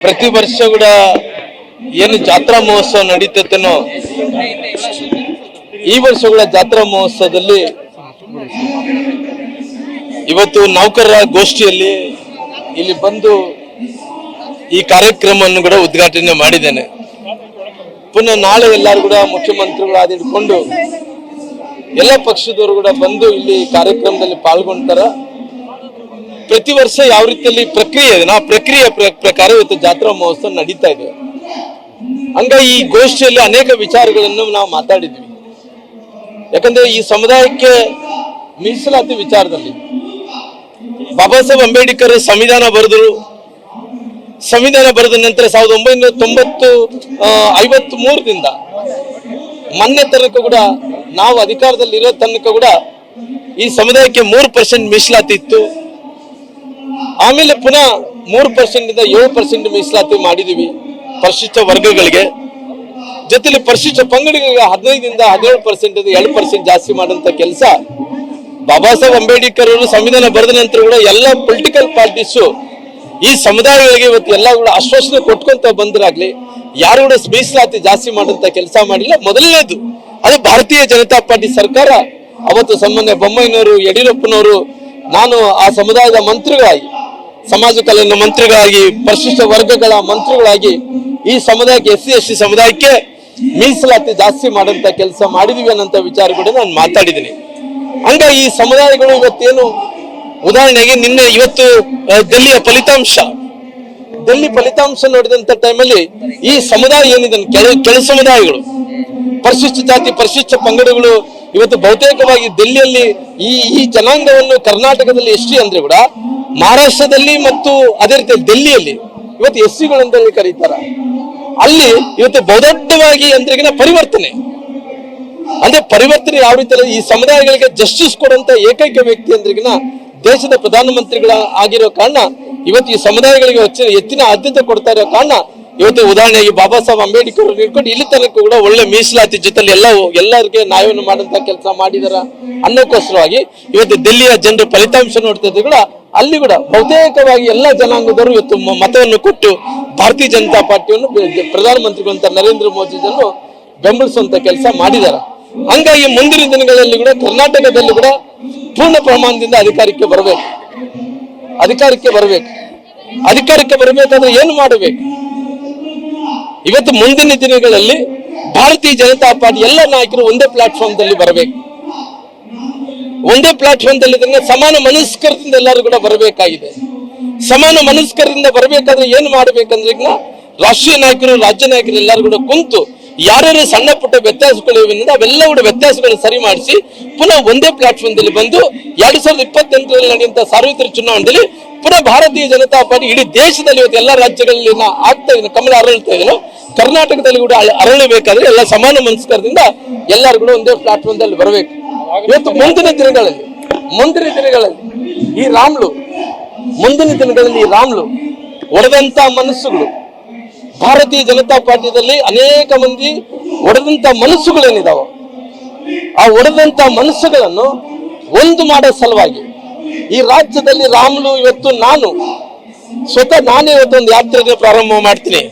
ಪ್ರತಿ ವರ್ಷ ಕೂಡ ಏನು ಜಾತ್ರಾ ಮಹೋತ್ಸವ ನಡೀತೈತೇನೋ, ಈ ವರ್ಷ ಕೂಡ ಜಾತ್ರಾ ಮಹೋತ್ಸವದಲ್ಲಿ ಇವತ್ತು ನೌಕರರ ಗೋಷ್ಠಿಯಲ್ಲಿ ಇಲ್ಲಿ ಬಂದು ಈ ಕಾರ್ಯಕ್ರಮವನ್ನು ಕೂಡ ಉದ್ಘಾಟನೆ ಮಾಡಿದ್ದೇನೆ. ಪುನಃ ನಾಳೆ ಎಲ್ಲರೂ ಕೂಡ ಮುಖ್ಯಮಂತ್ರಿಗಳು ಆದಿಡ್ಕೊಂಡು ಎಲ್ಲ ಪಕ್ಷದವರು ಕೂಡ ಬಂದು ಇಲ್ಲಿ ಕಾರ್ಯಕ್ರಮದಲ್ಲಿ ಪಾಲ್ಗೊಂತಾರ ಪ್ರತಿ ವರ್ಷ ಯಾವ ರೀತಿಯಲ್ಲಿ ಪ್ರಕ್ರಿಯೆ ಇದೆ? ನಾವು ಪ್ರಕ್ರಿಯೆ ಪ್ರ- ಪ್ರಕಾರ ಇವತ್ತು ಜಾತ್ರಾ ಮಹೋತ್ಸವ ನಡೀತಾ ಇದೆ. ಹಂಗ ಈ ಗೋಷ್ಠಿಯಲ್ಲಿ ಅನೇಕ ವಿಚಾರಗಳನ್ನು ನಾವು ಮಾತಾಡಿದ್ವಿ. ಯಾಕಂದ್ರೆ ಈ ಸಮುದಾಯಕ್ಕೆ ಮೀಸಲಾತಿ ವಿಚಾರದಲ್ಲಿ ಬಾಬಾ ಸಾಹೇಬ್ ಅಂಬೇಡ್ಕರ್ ಸಂವಿಧಾನ ಬರೆದರು. ಸಂವಿಧಾನ ಬರೆದ ನಂತರ ಸಾವಿರದ ಒಂಬೈನೂರ ತೊಂಬತ್ತು ಐವತ್ ಮೂರರಿಂದ ಮೊನ್ನೆ ತನಕ ಕೂಡ ನಾವು ಅಧಿಕಾರದಲ್ಲಿ ಇರೋ ತನಕ ಕೂಡ ಈ ಸಮುದಾಯಕ್ಕೆ ಮೂರು ಪರ್ಸೆಂಟ್ ಮೀಸಲಾತಿ ಇತ್ತು. ಆಮೇಲೆ ಪುನಃ ಮೂರು ಪರ್ಸೆಂಟ್ ಇಂದ ಏಳು ಪರ್ಸೆಂಟ್ ಮೀಸಲಾತಿ ಮಾಡಿದೀವಿ ಪರಿಶಿಷ್ಟ ವರ್ಗಗಳಿಗೆ. ಜೊತೆಲಿ ಪರಿಶಿಷ್ಟ ಪಂಗಡಿಗಳಿಗೆ ಹದಿನೈದರಿಂದ ಹದಿನೇಳು ಪರ್ಸೆಂಟ್ ಎರಡು ಪರ್ಸೆಂಟ್ ಜಾಸ್ತಿ ಮಾಡುವಂತ ಕೆಲಸ ಬಾಬಾ ಸಾಹೇಬ್ ಅಂಬೇಡ್ಕರ್ ಅವರು ಸಂವಿಧಾನ ಬರೆದ ನಂತರ ಕೂಡ ಎಲ್ಲ ಪೊಲಿಟಿಕಲ್ ಪಾರ್ಟೀಸು ಈ ಸಮುದಾಯಗಳಿಗೆ ಇವತ್ತು ಎಲ್ಲ ಕೂಡ ಆಶ್ವಾಸನೆ ಕೊಟ್ಕೊಂತ ಬಂದ್ರಾಗ್ಲಿ, ಯಾರು ಕೂಡ ಮೀಸಲಾತಿ ಜಾಸ್ತಿ ಮಾಡುವಂತ ಕೆಲಸ ಮಾಡಿಲ್ಲ. ಮೊದಲನೇದು, ಅದು ಭಾರತೀಯ ಜನತಾ ಪಾರ್ಟಿ ಸರ್ಕಾರ. ಅವತ್ತು ಸಂಬಂಧ ಬೊಮ್ಮಾಯಿನವರು, ಯಡಿಯೂರಪ್ಪನವರು ನಾನು ಆ ಸಮುದಾಯದ ಮಂತ್ರಿಗಳಾಗಿ, ಸಮಾಜ ಕಲ್ಯಾಣ ಮಂತ್ರಿಗಳಾಗಿ, ಪರಿಶಿಷ್ಟ ವರ್ಗಗಳ ಮಂತ್ರಿಗಳಾಗಿ ಈ ಸಮುದಾಯಕ್ಕೆ, ಎಸ್ ಸಿ ಎಸ್ ಟಿ ಸಮುದಾಯಕ್ಕೆ ಮೀಸಲಾತಿ ಜಾಸ್ತಿ ಮಾಡುವಂತ ಕೆಲಸ ಮಾಡಿದೀವಿ ಅನ್ನೋಂಥ ವಿಚಾರ ಕೂಡ ನಾನು ಮಾತಾಡಿದ್ದೀನಿ. ಹಂಗ ಈ ಸಮುದಾಯಗಳು ಇವತ್ತೇನು, ಉದಾಹರಣೆಗೆ ನಿನ್ನೆ ಇವತ್ತು ದಿಲ್ಲಿಯ ಫಲಿತಾಂಶ. ಡೆಲ್ಲಿ ಫಲಿತಾಂಶ ನೋಡಿದಂತ ಟೈಮಲ್ಲಿ ಈ ಸಮುದಾಯ ಏನಿದೆ, ಕೆಳ ಕೆಳ ಸಮುದಾಯಗಳು, ಪರಿಶಿಷ್ಟ ಜಾತಿ, ಪರಿಶಿಷ್ಟ ಪಂಗಡಗಳು ಇವತ್ತು ಬಹುತೇಕವಾಗಿ ಡೆಲ್ಲಿಯಲ್ಲಿ ಈ ಈ ಜನಾಂಗವನ್ನು ಕರ್ನಾಟಕದಲ್ಲಿ ಎಸ್ ಟಿ ಅಂದ್ರೆ ಕೂಡ ಮಹಾರಾಷ್ಟ್ರದಲ್ಲಿ ಮತ್ತು ಅದೇ ರೀತಿ ಡೆಲ್ಲಿಯಲ್ಲಿ ಇವತ್ತು ಎಸ್ ಸಿಗಳು ಅಂತ ಹೇಳಿ ಕರೀತಾರ. ಅಲ್ಲಿ ಇವತ್ತು ಬಹುದೊಡ್ಡವಾಗಿ ಅಂದ್ರೆಗಿನ ಪರಿವರ್ತನೆ. ಅಂದ್ರೆ ಪರಿವರ್ತನೆ ಯಾವ ರೀತಿ ಈ ಸಮುದಾಯಗಳಿಗೆ ಜಸ್ಟಿಸ್ ಕೊಡುವಂತ ಏಕೈಕ ವ್ಯಕ್ತಿ ಅಂದ್ರೆಗಿನ ದೇಶದ ಪ್ರಧಾನಮಂತ್ರಿಗಳ ಆಗಿರೋ ಕಾರಣ ಇವತ್ತು ಈ ಸಮುದಾಯಗಳಿಗೆ ಹೆಚ್ಚಿನ ಆದ್ಯತೆ ಕೊಡ್ತಾ ಇರೋ ಕಾರಣ ಇವತ್ತು ಉದಾಹರಣೆಗೆ ಬಾಬಾ ಸಾಹೇಬ್ ಅಂಬೇಡ್ಕರ್ ಇಟ್ಕೊಂಡು ಇಲ್ಲಿ ತನಕ ಕೂಡ ಒಳ್ಳೆ ಮೀಸಲಾತಿ ಜೊತೆಲಿ ಎಲ್ಲ ಎಲ್ಲರಿಗೆ ನ್ಯಾಯವನ್ನು ಮಾಡಿದಂತ ಕೆಲಸ ಮಾಡಿದಾರ ಅನ್ನೋಕ್ಕೋಸ್ಕರವಾಗಿ ಇವತ್ತು ದಿಲ್ಲಿಯ ಜನರು ಫಲಿತಾಂಶ ನೋಡ್ತಾ ಕೂಡ ಅಲ್ಲಿ ಕೂಡ ಬಹುತೇಕವಾಗಿ ಎಲ್ಲ ಜನಾಂಗದವರು ಇವತ್ತು ಮತವನ್ನು ಕೊಟ್ಟು ಭಾರತೀಯ ಜನತಾ ಪಾರ್ಟಿಯನ್ನು ಪ್ರಧಾನಮಂತ್ರಿಗಳಂತ ನರೇಂದ್ರ ಮೋದಿ ಜನರು ಬೆಂಬಲಿಸುವಂತ ಕೆಲಸ ಮಾಡಿದಾರ. ಹಂಗಾಗಿ ಮುಂದಿನ ದಿನಗಳಲ್ಲಿ ಕೂಡ ಕರ್ನಾಟಕದಲ್ಲಿ ಕೂಡ ಪೂರ್ಣ ಪ್ರಮಾಣದಿಂದ ಅಧಿಕಾರಕ್ಕೆ ಬರಬೇಕು. ಅಧಿಕಾರಕ್ಕೆ ಬರಬೇಕು. ಅಧಿಕಾರಕ್ಕೆ ಬರಬೇಕಾದ್ರೆ ಏನು ಮಾಡಬೇಕು? ಇವತ್ತು ಮುಂದಿನ ದಿನಗಳಲ್ಲಿ ಭಾರತೀಯ ಜನತಾ ಪಾರ್ಟಿ ಎಲ್ಲ ನಾಯಕರು ಒಂದೇ ಪ್ಲಾಟ್ಫಾರ್ಮ್ ದಲ್ಲಿ ಬರಬೇಕು. ಒಂದೇ ಪ್ಲಾಟ್ಫಾರ್ಮ್ ದಲ್ಲಿ ಸಮಾನ ಮನಸ್ಕರದಿಂದ ಎಲ್ಲರೂ ಕೂಡ ಬರಬೇಕಾಗಿದೆ. ಸಮಾನ ಮನಸ್ಕರದಿಂದ ಬರಬೇಕಾದ್ರೆ ಏನು ಮಾಡಬೇಕಂದ್ರೆ ಈಗ ರಾಷ್ಟ್ರೀಯ ನಾಯಕರು, ರಾಜ್ಯ ನಾಯಕರು ಎಲ್ಲರೂ ಕೂಡ ಕುಂತು ಯಾರ್ಯಾರು ಸಣ್ಣ ಪುಟ್ಟ ವ್ಯತ್ಯಾಸಗಳಿವೆ ಅವೆಲ್ಲ ಕೂಡ ವ್ಯತ್ಯಾಸಗಳನ್ನು ಸರಿ ಮಾಡಿಸಿ ಪುನಃ ಒಂದೇ ಪ್ಲಾಟ್ಫಾರ್ಮ್ ದಲ್ಲಿ ಬಂದು ಎರಡ್ ಸಾವಿರದ ಇಪ್ಪತ್ತೆಂಟರಲ್ಲಿ ನಡೆಯುವಂತ ಸಾರ್ವತ್ರಿಕ ಚುನಾವಣೆಯಲ್ಲಿ ಪುನಃ ಭಾರತೀಯ ಜನತಾ ಪಾರ್ಟಿ ಇಡೀ ದೇಶದಲ್ಲಿ ಇವತ್ತು ಎಲ್ಲ ರಾಜ್ಯಗಳಲ್ಲಿ ಆಗ್ತಾ ಇದೆ, ಕಮಲ ಅರಳ್ತಾ ಇದೆಯೋ ಕರ್ನಾಟಕದಲ್ಲಿ ಕೂಡ ಅರಳಬೇಕಾದ್ರೆ ಎಲ್ಲ ಸಮಾನ ಮನಸ್ಕರದಿಂದ ಎಲ್ಲರೂ ಕೂಡ ಒಂದೇ ಪ್ಲಾಟ್ಫಾರ್ಮ್ ದಲ್ಲಿ ಬರಬೇಕು. ಇವತ್ತು ಮುಂದಿನ ದಿನಗಳಲ್ಲಿ ಮುಂದಿನ ದಿನಗಳಲ್ಲಿ ಈ ರಾಮ್ಲು, ಮುಂದಿನ ದಿನಗಳಲ್ಲಿ ಈ ರಾಮ್ಲು ಒಡೆದಂತ ಮನಸ್ಸುಗಳು, ಭಾರತೀಯ ಜನತಾ ಪಾರ್ಟಿಯಲ್ಲಿ ಅನೇಕ ಮಂದಿ ಒಡೆದಂತ ಮನಸ್ಸುಗಳೇನಿದಾವ, ಆ ಒಡೆದಂತ ಮನಸ್ಸುಗಳನ್ನು ಒಂದು ಮಾಡೋ ಸಲುವಾಗಿ ಈ ರಾಜ್ಯದಲ್ಲಿ ರಾಮ್ಲು ಇವತ್ತು ನಾನು, ಸ್ವತಃ ನಾನೇ ಇವತ್ತು ಒಂದು ಯಾತ್ರೆಗೆ ಪ್ರಾರಂಭ ಮಾಡ್ತೀನಿ.